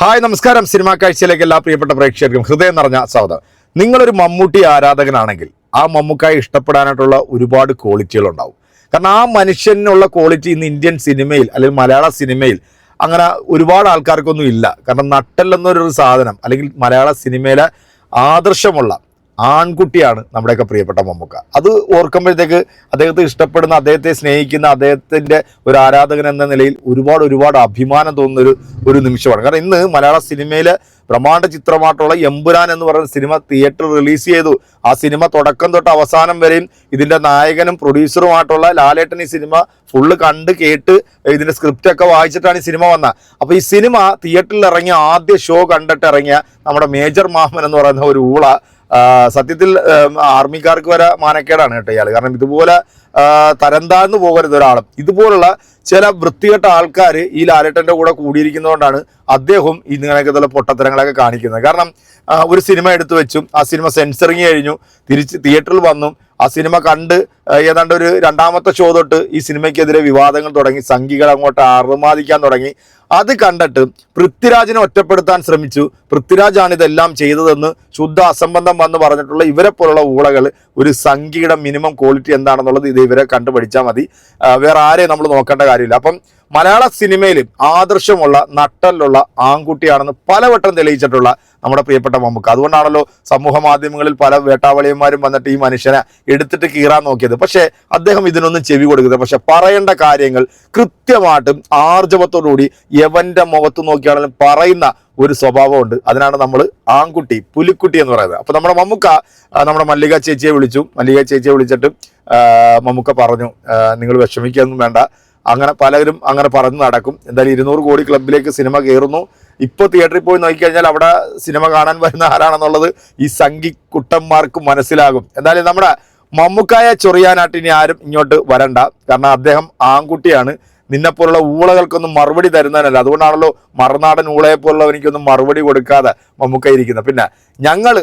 Hi നമസ്കാരം. Cinema കാഴ്ചയിലേക്ക് എല്ലാ പ്രിയപ്പെട്ട പ്രേക്ഷകർക്കും ഹൃദയം നിറഞ്ഞ സ്വാഗതം. നിങ്ങളൊരു മമ്മൂട്ടി ആരാധകനാണെങ്കിൽ ആ മമ്മൂക്കായി ഇഷ്ടപ്പെടാനായിട്ടുള്ള ഒരുപാട് ക്വാളിറ്റികൾ ഉണ്ടാവും. കാരണം ആ മനുഷ്യനുള്ള ക്വാളിറ്റി ഇന്ന് ഇന്ത്യൻ സിനിമയിൽ അല്ലെങ്കിൽ മലയാള സിനിമയിൽ അങ്ങനെ ഒരുപാട് ആൾക്കാർക്കൊന്നും ഇല്ല. കാരണം നട്ടൽ എന്നൊരു സാധനം അല്ലെങ്കിൽ മലയാള സിനിമയിലെ ആദർശമുള്ള ആൺകുട്ടിയാണ് നമ്മുടെയൊക്കെ പ്രിയപ്പെട്ട മമ്മൂക്ക. അത് ഓർക്കുമ്പോഴത്തേക്ക് അദ്ദേഹത്തെ ഇഷ്ടപ്പെടുന്ന അദ്ദേഹത്തെ സ്നേഹിക്കുന്ന അദ്ദേഹത്തിന്റെ ഒരു ആരാധകൻ എന്ന നിലയിൽ ഒരുപാട് ഒരുപാട് അഭിമാനം തോന്നുന്ന ഒരു ഒരു നിമിഷമാണ്. കാരണം ഇന്ന് മലയാള സിനിമയിലെ ബ്രഹ്മാണ്ഡ ചിത്രമായിട്ടുള്ള എമ്പുരാൻ എന്ന് പറയുന്ന സിനിമ തിയേറ്റർ റിലീസ് ചെയ്തു. ആ സിനിമ തുടക്കം തൊട്ട് അവസാനം വരെയും ഇതിന്റെ നായകനും പ്രൊഡ്യൂസറുമായിട്ടുള്ള ലാലേട്ടൻ ഈ സിനിമ ഫുള്ള് കണ്ട് കേട്ട് ഇതിന്റെ സ്ക്രിപ്റ്റൊക്കെ വായിച്ചിട്ടാണ് ഈ സിനിമ വന്നത്. അപ്പോൾ ഈ സിനിമ തിയേറ്ററിൽ ഇറങ്ങിയ ആദ്യ ഷോ കണ്ടിട്ട് ഇറങ്ങിയ നമ്മുടെ മേജർ മാഹ്മൻ എന്ന് പറയുന്ന ഒരു ഊള സത്യത്തിൽ ആർമിക്കാർക്ക് വരെ മാനക്കേടാണ് കേട്ടോ ഇയാൾ കാരണം ഇതുപോലെ തരംതാന്ന് പോകരുത് ഒരാളും. ഇതുപോലുള്ള ചില വൃത്തികെട്ട ആൾക്കാർ ഈ ലാലേട്ടന്റെ കൂടെ കൂടിയിരിക്കുന്നതുകൊണ്ടാണ് അദ്ദേഹം ഇങ്ങനെയൊക്കെ പൊട്ടത്തരങ്ങളൊക്കെ കാണിക്കുന്നത്. കാരണം ഒരു സിനിമ എടുത്തു വെച്ചു ആ സിനിമ സെൻസറിങ് കഴിഞ്ഞു തിരിച്ച് തിയേറ്ററിൽ വന്നു ആ സിനിമ കണ്ട് ഏതാണ്ട് ഒരു രണ്ടാമത്തെ ഷോ തൊട്ട് ഈ സിനിമയ്ക്കെതിരെ വിവാദങ്ങൾ തുടങ്ങി സംഘികൾ അങ്ങോട്ട് ആർമാദിക്കാൻ തുടങ്ങി. അത് കണ്ടിട്ട് പൃഥ്വിരാജിനെ ഒറ്റപ്പെടുത്താൻ ശ്രമിച്ചു. പൃഥ്വിരാജാണ് ഇതെല്ലാം ചെയ്തതെന്ന് ശുദ്ധ അസംബന്ധം വന്ന് പറഞ്ഞിട്ടുള്ള ഇവരെ പോലുള്ള ഊളകൾ ഒരു സംഖ്യയുടെ മിനിമം ക്വാളിറ്റി എന്താണെന്നുള്ളത് ഇത് ഇവരെ കണ്ടുപഠിച്ചാൽ മതി. വേറെ ആരെയും നമ്മൾ നോക്കേണ്ട കാര്യമില്ല. അപ്പം മലയാള സിനിമയിൽ ആദർശമുള്ള നട്ടലുള്ള ആൺകുട്ടിയാണെന്ന് പലവട്ടം തെളിയിച്ചിട്ടുള്ള നമ്മുടെ പ്രിയപ്പെട്ട മമ്മൂക്ക. അതുകൊണ്ടാണല്ലോ സമൂഹ മാധ്യമങ്ങളിൽ പല വേട്ടാവളിയന്മാരും വന്നിട്ട് ഈ മനുഷ്യനെ എടുത്തിട്ട് കീറാൻ നോക്കിയത്. പക്ഷേ അദ്ദേഹം ഇതിനൊന്നും ചെവി കൊടുക്കുന്നത് പക്ഷെ പറയേണ്ട കാര്യങ്ങൾ കൃത്യമായിട്ടും ആർജവത്തോടുകൂടി യവന്റെ മുഖത്ത് നോക്കിയാണെങ്കിലും പറയുന്ന ഒരു സ്വഭാവമുണ്ട്. അതിനാണ് നമ്മൾ ആൺകുട്ടി പുലിക്കുട്ടി എന്ന് പറയുന്നത്. അപ്പൊ നമ്മുടെ മമ്മൂക്ക നമ്മുടെ മല്ലിക ചേച്ചിയെ വിളിച്ചു. മല്ലിക ചേച്ചിയെ വിളിച്ചിട്ട് മമ്മുക്ക പറഞ്ഞു നിങ്ങൾ വിഷമിക്കൊന്നും വേണ്ട. അങ്ങനെ പലരും അങ്ങനെ പറഞ്ഞു നടക്കും. എന്തായാലും ഇരുന്നൂറ് കോടി ക്ലബിലേക്ക് സിനിമ കയറുന്നു. ഇപ്പോൾ തിയേറ്ററിൽ പോയി നോക്കിക്കഴിഞ്ഞാൽ അവിടെ സിനിമ കാണാൻ വരുന്ന ആരാണെന്നുള്ളത് ഈ സംഘി കുട്ടന്മാർക്ക് മനസ്സിലാകും. എന്തായാലും നമ്മുടെ മമ്മുക്കായ ചൊറിയാനായിട്ട് ഇനി ആരും ഇങ്ങോട്ട് വരണ്ട. കാരണം അദ്ദേഹം ആൺകുട്ടിയാണ്. നിന്നെപ്പോലുള്ള ഊളകൾക്കൊന്നും മറുപടി തരുന്നതിനല്ല അതുകൊണ്ടാണല്ലോ മറുനാടൻ ഊളയെ പോലുള്ളവനിക്കൊന്നും മറുപടി കൊടുക്കാതെ മമ്മൂക്ക ഇരിക്കുന്നത്. പിന്നെ ഞങ്ങൾ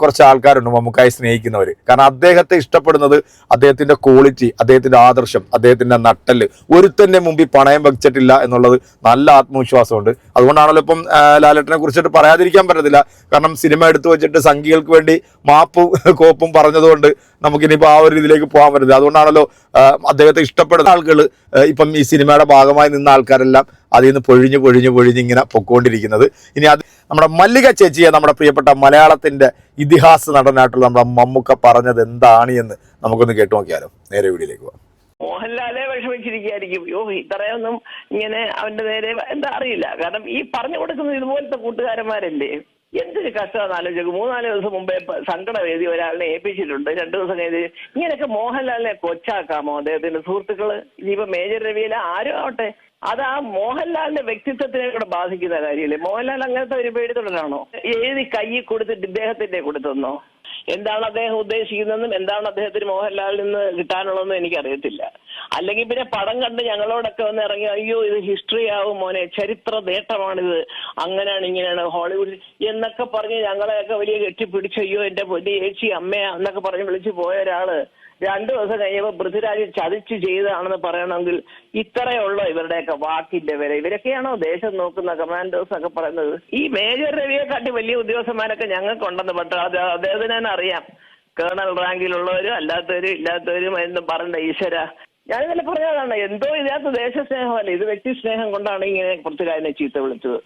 കുറച്ച് ആൾക്കാരുണ്ട് മമ്മൂക്കായി സ്നേഹിക്കുന്നവർ കാരണം അദ്ദേഹത്തെ ഇഷ്ടപ്പെടുന്നത് അദ്ദേഹത്തിന്റെ ക്വാളിറ്റി അദ്ദേഹത്തിന്റെ ആദർശം അദ്ദേഹത്തിന്റെ നട്ടൽ ഒരുത്തന്റെ മുമ്പിൽ പണയം വെച്ചിട്ടില്ല എന്നുള്ളത് നല്ല ആത്മവിശ്വാസമുണ്ട്. അതുകൊണ്ടാണല്ലോ ഇപ്പം ലാലേട്ടനെ കുറിച്ചിട്ട് പറയാതിരിക്കാൻ പറ്റത്തില്ല. കാരണം സിനിമ എടുത്തു വെച്ചിട്ട് സംഘികൾക്ക് വേണ്ടി മാപ്പും കോപ്പും പറഞ്ഞതുകൊണ്ട് നമുക്കിനിയിപ്പോൾ ആ ഒരു ഇതിലേക്ക് പോകാൻ പറ്റില്ല അതുകൊണ്ടാണല്ലോ അദ്ദേഹത്തെ ഇഷ്ടപ്പെടുന്ന ആളുകൾ ഇപ്പം ഈ സിനിമയുടെ ഭാഗമായി നിന്ന ആൾക്കാരെല്ലാം അതിൽ നിന്ന് പൊഴിഞ്ഞ് പൊഴിഞ്ഞ് പൊഴിഞ്ഞ് ഇങ്ങനെ പൊക്കോണ്ടിരിക്കുന്നത്. ഇനി അത് നമ്മുടെ മല്ലിക ചേച്ചിയെ നമ്മുടെ പ്രിയപ്പെട്ട മലയാളത്തിന്റെ ഇതിഹാസ നടനായിട്ടുള്ള നമ്മുടെ മമ്മൂക്ക പറഞ്ഞത് എന്താണ് എന്ന് നമുക്കൊന്ന് കേട്ടു നോക്കിയാലോ. നേരെ വീഡിയോയിലേക്ക് പോകാം. മോഹൻലാലെ വിഷമിച്ചിരിക്കുകയായിരിക്കും. യോ ഇത്രയൊന്നും ഇങ്ങനെ അവന്റെ നേരെ എന്താ അറിയില്ല. കാരണം ഈ പറഞ്ഞു കൊടുക്കുന്നത് ഇതുപോലത്തെ കൂട്ടുകാരന്മാരല്ലേ? എന്തൊരു കഷ്ടമാണെന്ന് ആലോചിക്കും മൂന്നാൽ ദിവസം മുമ്പേ സങ്കട വേദി ഒരാളിനെ ഏൽപ്പിച്ചിട്ടുണ്ട്. രണ്ടു ദിവസം കഴിഞ്ഞ് ഇങ്ങനെയൊക്കെ മോഹൻലാലിനെ കൊച്ചാക്കാമോ അദ്ദേഹത്തിന്റെ സുഹൃത്തുക്കൾ? ഇനിയിപ്പോ മേജർ രവിയിലെ ആരും ആവട്ടെ? അത് ആ മോഹൻലാലിന്റെ വ്യക്തിത്വത്തിനെ കൂടെ ബാധിക്കുന്ന കാര്യമല്ലേ? മോഹൻലാൽ അങ്ങനത്തെ ഒരു പേടി തുടരാണോ എഴുതി കൈ കൊടുത്തിട്ട് ഇദ്ദേഹത്തിന്റെ കൊടുത്തെന്നോ എന്താണ് അദ്ദേഹം ഉദ്ദേശിക്കുന്നതെന്നും എന്താണ് അദ്ദേഹത്തിന് മോഹൻലാലിൽ നിന്ന് കിട്ടാനുള്ളതെന്നും എനിക്കറിയത്തില്ല. അല്ലെങ്കിൽ പിന്നെ പടം കണ്ട് ഞങ്ങളോടൊക്കെ വന്ന് ഇറങ്ങി അയ്യോ ഇത് ഹിസ്റ്ററി ആവും മോനെ ചരിത്ര നേട്ടമാണിത്. അങ്ങനെയാണ് ഇങ്ങനെയാണ് ഹോളിവുഡിൽ എന്നൊക്കെ പറഞ്ഞ് ഞങ്ങളെയൊക്കെ വലിയ കെട്ടിപ്പിടിച്ച് അയ്യോ എന്റെ പൊന്നി ഏച്ചി അമ്മയാ എന്നൊക്കെ പറഞ്ഞ് വിളിച്ചു പോയ ഒരാൾ രണ്ടു ദിവസം കഴിഞ്ഞപ്പോ പൃഥ്വിരാജ് ചതിച്ചു ചെയ്തതാണെന്ന് പറയണമെങ്കിൽ ഇത്രയുള്ള ഇവരുടെയൊക്കെ വാക്കിന്റെ വില. ഇവരൊക്കെയാണോ ദേശം നോക്കുന്ന കമാൻഡേഴ്സ് ഒക്കെ പറയുന്നത്? ഈ മേജർ രവിയെ കാട്ടി വലിയ ഉദ്യോഗസ്ഥന്മാരൊക്കെ ഞങ്ങൾക്കുണ്ടെന്ന് അത് അദ്ദേഹത്തിന് തന്നെ അറിയാം. കേണൽ റാങ്കിലുള്ളവരും അല്ലാത്തവരും ഇല്ലാത്തവരും എന്ന് പറഞ്ഞ ഈശ്വര. ഞാൻ ഇന്നലെ പറഞ്ഞതാണ് എന്തോ ഇതിനകത്ത് ദേശസ്നേഹമല്ല? ഇത് വ്യക്തി സ്നേഹം കൊണ്ടാണ് ഇങ്ങനെ പൃഥ്വിരാജിനെ ചീത്ത വിളിച്ചത്.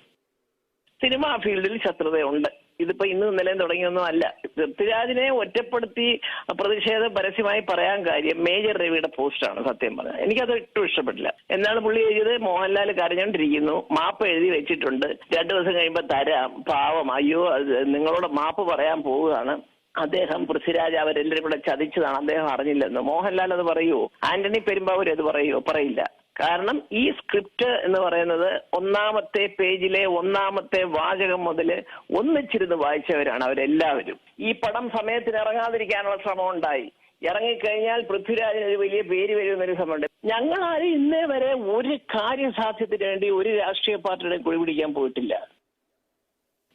സിനിമാ ഫീൽഡിൽ ശത്രുതയുണ്ട്. ഇതിപ്പോ ഇന്ന് ഇന്നലെയും തുടങ്ങിയൊന്നും അല്ല. പൃഥ്വിരാജിനെ ഒറ്റപ്പെടുത്തി പ്രതിഷേധം പരസ്യമായി പറയാൻ കാര്യം മേജർ രവിയുടെ പോസ്റ്റാണ് സത്യം പറഞ്ഞത് എനിക്കത് ഒട്ടും ഇഷ്ടപ്പെട്ടില്ല. എന്നാണ് പുള്ളി എഴുതിയത്? മോഹൻലാൽ കരഞ്ഞോണ്ടിരിക്കുന്നു. മാപ്പ് എഴുതി വെച്ചിട്ടുണ്ട്. രണ്ടു ദിവസം കഴിയുമ്പോ തരാം. പാവം. അയ്യോ നിങ്ങളോട് മാപ്പ് പറയാൻ പോവുകയാണ്. അദ്ദേഹം പൃഥ്വിരാജ് അവരെല്ലാവരും കൂടെ ചതിച്ചതാണ്. അദ്ദേഹം അറിഞ്ഞില്ലെന്ന്. മോഹൻലാൽ അത് പറയുവോ? ആന്റണി പെരുമ്പാവൂർ അത് പറയുവോ? പറയില്ല. കാരണം ഈ സ്ക്രിപ്റ്റ് എന്ന് പറയുന്നത് ഒന്നാമത്തെ പേജിലെ ഒന്നാമത്തെ വാചകം മുതൽ ഒന്നിച്ചിരുന്ന് വായിച്ചവരാണ് അവരെല്ലാവരും. ഈ പടം സമയത്തിന് ഇറങ്ങാതിരിക്കാനുള്ള ശ്രമം ഉണ്ടായി. ഇറങ്ങിക്കഴിഞ്ഞാൽ പൃഥ്വിരാജിന് ഒരു വലിയ പേര് വരുമെന്നൊരു ശ്രമമുണ്ട്. ഞങ്ങൾ ആരും ഇന്നേ വരെ ഒരു കാര്യസാധ്യത്തിന് വേണ്ടി ഒരു രാഷ്ട്രീയ പാർട്ടിയുടെ കുഴി പിടിക്കാൻ പോയിട്ടില്ല.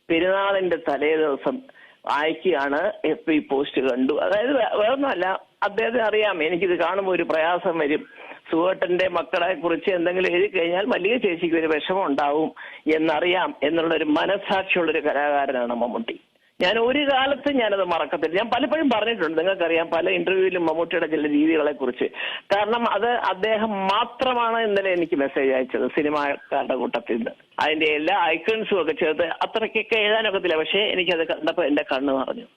പെരുന്നാളിന്റെ തലേ ദിവസം അയക്കുകയാണ് എഫ് പോസ്റ്റ് കണ്ടു. അതായത് വേറൊന്നുമല്ല അദ്ദേഹത്തിന് അറിയാം. എനിക്കിത് കാണുമ്പോൾ ഒരു പ്രയാസം വരും. സുഹേട്ടന്റെ മക്കളെ കുറിച്ച് എന്തെങ്കിലും എഴുതി കഴിഞ്ഞാൽ വലിയ ചേച്ചിക്ക് ഒരു വിഷമം ഉണ്ടാവും എന്നറിയാം എന്നുള്ള ഒരു മനസാക്ഷിയുള്ള ഒരു കലാകാരനാണ് മമ്മൂട്ടി. ഞാൻ ഒരു കാലത്ത് ഞാനത് മറക്കത്തില്ല. ഞാൻ പലപ്പോഴും പറഞ്ഞിട്ടുണ്ട് നിങ്ങൾക്കറിയാം പല ഇന്റർവ്യൂവിലും മമ്മൂട്ടിയുടെ ചില രീതികളെ കുറിച്ച്. കാരണം അത് അദ്ദേഹം മാത്രമാണ് ഇന്നലെ എനിക്ക് മെസ്സേജ് അയച്ചത് സിനിമാക്കാരുടെ കൂട്ടത്തിൽ നിന്ന്. അതിന്റെ എല്ലാ ഐക്കൺസും ഒക്കെ ചേർത്ത് അത്രയ്ക്കൊക്കെ എഴുതാനൊക്കത്തില്ല. പക്ഷേ എനിക്കത് കണ്ടപ്പോൾ എന്റെ കണ്ണ് നിറഞ്ഞു.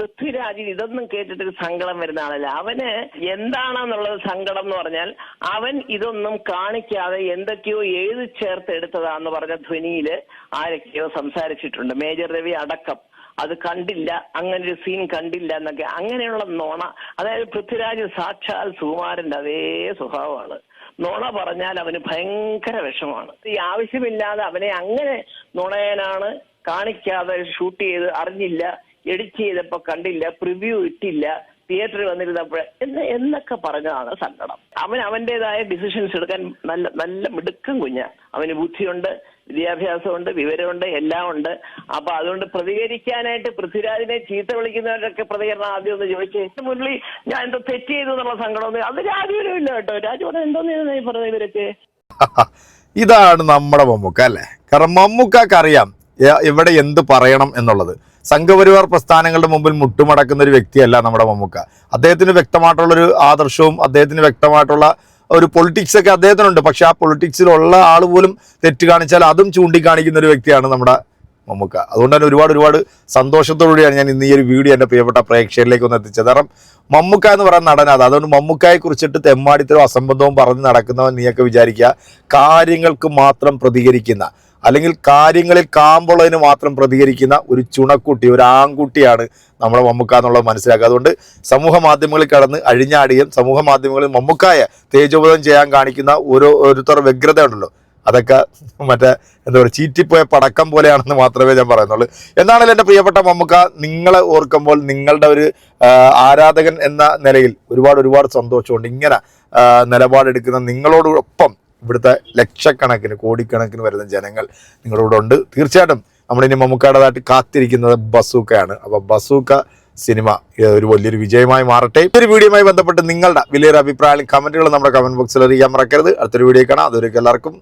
പൃഥ്വിരാജിന് ഇതൊന്നും കേട്ടിട്ട് സങ്കടം വരുന്ന ആളല്ല. അവന് എന്താണെന്നുള്ളത് സങ്കടം എന്ന് പറഞ്ഞാൽ അവൻ ഇതൊന്നും കാണിക്കാതെ എന്തൊക്കെയോ എഴുതി ചേർത്ത് എടുത്തതാന്ന് പറഞ്ഞ ധ്വനിയിൽ ആരൊക്കെയോ സംസാരിച്ചിട്ടുണ്ട്. മേജർ രവി അടക്കം. അത് കണ്ടില്ല. അങ്ങനെ ഒരു സീൻ കണ്ടില്ല എന്നൊക്കെ. അങ്ങനെയുള്ള നോണ. അതായത് പൃഥ്വിരാജ് സാക്ഷാൽ സുകുമാരന്റെ അതേ സ്വഭാവമാണ്. നുണ പറഞ്ഞാൽ അവന് ഭയങ്കര വിഷമാണ് ഈ ആവശ്യമില്ലാതെ അവനെ അങ്ങനെ നുണയനാണ് കാണിക്കാതെ ഷൂട്ട് ചെയ്ത് അറിഞ്ഞില്ല. എഡിറ്റ് ചെയ്തപ്പോ കണ്ടില്ല പ്രിവ്യൂ ഇട്ടില്ല തിയേറ്ററിൽ വന്നിരുന്നപ്പോൾ എന്ന് എന്നൊക്കെ പറഞ്ഞതാണ് സങ്കടം. അവൻ അവന്റേതായ ഡിസിഷൻസ് എടുക്കാൻ നല്ല നല്ല മിടുക്കം കുഞ്ഞ. അവന് ബുദ്ധിയുണ്ട് വിദ്യാഭ്യാസമുണ്ട് വിവരമുണ്ട് എല്ലാം ഉണ്ട്. അപ്പൊ അതുകൊണ്ട് പ്രതികരിക്കാനായിട്ട് പൃഥ്വിരാജിനെ ചീത്ത വിളിക്കുന്നവരൊക്കെ പ്രതികരണം ആദ്യം ഒന്ന് ചോദിച്ചേ മുരളി ഞാൻ എന്തോ തെറ്റ് ചെയ്തു എന്നുള്ള സങ്കടമൊന്നും അത് രാജുവിനും ഇല്ല കേട്ടോ. രാജു പറഞ്ഞ എന്തോന്ന് ഈ പറഞ്ഞ ഇവരൊക്കെ? ഇതാണ് നമ്മുടെ മമ്മൂക്ക അല്ലേ? കാരണം മമ്മൂക്കാക്ക് അറിയാം എവിടെ എന്ത് പറയണം എന്നുള്ളത്. സംഘപരിവാർ പ്രസ്ഥാനങ്ങളുടെ മുമ്പിൽ മുട്ടുമടക്കുന്ന ഒരു വ്യക്തിയല്ല നമ്മുടെ മമ്മൂക്ക. അദ്ദേഹത്തിന് വ്യക്തമായിട്ടുള്ളൊരു ആദർശവും അദ്ദേഹത്തിന് വ്യക്തമായിട്ടുള്ള ഒരു പൊളിറ്റിക്സ് ഒക്കെ അദ്ദേഹത്തിനുണ്ട്. പക്ഷെ ആ പൊളിറ്റിക്സിലുള്ള ആൾ പോലും തെറ്റ് കാണിച്ചാൽ അതും ചൂണ്ടിക്കാണിക്കുന്ന ഒരു വ്യക്തിയാണ് നമ്മുടെ മമ്മൂക്ക. അതുകൊണ്ട് തന്നെ ഒരുപാട് ഒരുപാട് സന്തോഷത്തോടുകൂടിയാണ് ഞാൻ ഇന്ന് ഈ ഒരു വീഡിയോ എന്റെ പ്രിയപ്പെട്ട പ്രേക്ഷകരിലേക്ക് ഒന്ന് എത്തിച്ചത്. കാരണം മമ്മൂക്ക എന്ന് പറയുന്ന അത്. അതുകൊണ്ട് മമ്മൂക്കയെ കുറിച്ചിട്ട് തെമ്മാടിത്തരവും അസംബന്ധവും പറഞ്ഞ് നടക്കുന്നവൻ നീയൊക്കെ വിചാരിക്കുക. കാര്യങ്ങൾക്ക് മാത്രം പ്രതികരിക്കുന്ന അല്ലെങ്കിൽ കാര്യങ്ങളിൽ കാമ്പുള്ളതിന് മാത്രം പ്രതികരിക്കുന്ന ഒരു ചുണക്കുട്ടി ഒരു ആൺകുട്ടിയാണ് നമ്മളെ മമ്മുക്ക എന്നുള്ളത് മനസ്സിലാക്കുക. അതുകൊണ്ട് സമൂഹ മാധ്യമങ്ങളിൽ കടന്ന് അഴിഞ്ഞാടിയും സമൂഹ മാധ്യമങ്ങളിൽ മമ്മുക്കായ തേജോബോധം ചെയ്യാൻ കാണിക്കുന്ന ഓരോ ഓരോരുത്തർ വ്യഗ്രത ഉണ്ടല്ലോ അതൊക്കെ മറ്റേ എന്താ പറയുക ചീറ്റിപ്പോയ പടക്കം പോലെയാണെന്ന് മാത്രമേ ഞാൻ പറയുന്നുള്ളൂ. എന്താണല്ലോ എന്റെ പ്രിയപ്പെട്ട മമ്മുക്ക നിങ്ങളെ ഓർക്കുമ്പോൾ നിങ്ങളുടെ ഒരു ആരാധകൻ എന്ന നിലയിൽ ഒരുപാട് ഒരുപാട് സന്തോഷമുണ്ട്. ഇങ്ങനെ നിലപാടെടുക്കുന്ന നിങ്ങളോടൊപ്പം ഇവിടുത്തെ ലക്ഷക്കണക്കിന് കോടിക്കണക്കിന് വരുന്ന ജനങ്ങൾ നിങ്ങളുടെ കൂടെ ഉണ്ട്. തീർച്ചയായിട്ടും നമ്മളിനി മമ്മൂക്കാടേതായിട്ട് കാത്തിരിക്കുന്നത് ബസൂക്കയാണ്. അപ്പോൾ ബസൂക്ക സിനിമ ഒരു വലിയൊരു വിജയമായി മാറട്ടെ. ഈ ഒരു വീഡിയോയുമായി ബന്ധപ്പെട്ട് നിങ്ങളുടെ വലിയൊരു അഭിപ്രായം കമന്റുകൾ നമ്മുടെ കമന്റ് ബോക്സിൽ അറിയിക്കാൻ മറക്കരുത്. അടുത്തൊരു വീഡിയോ കാണാം. അതൊരു എല്ലാവർക്കും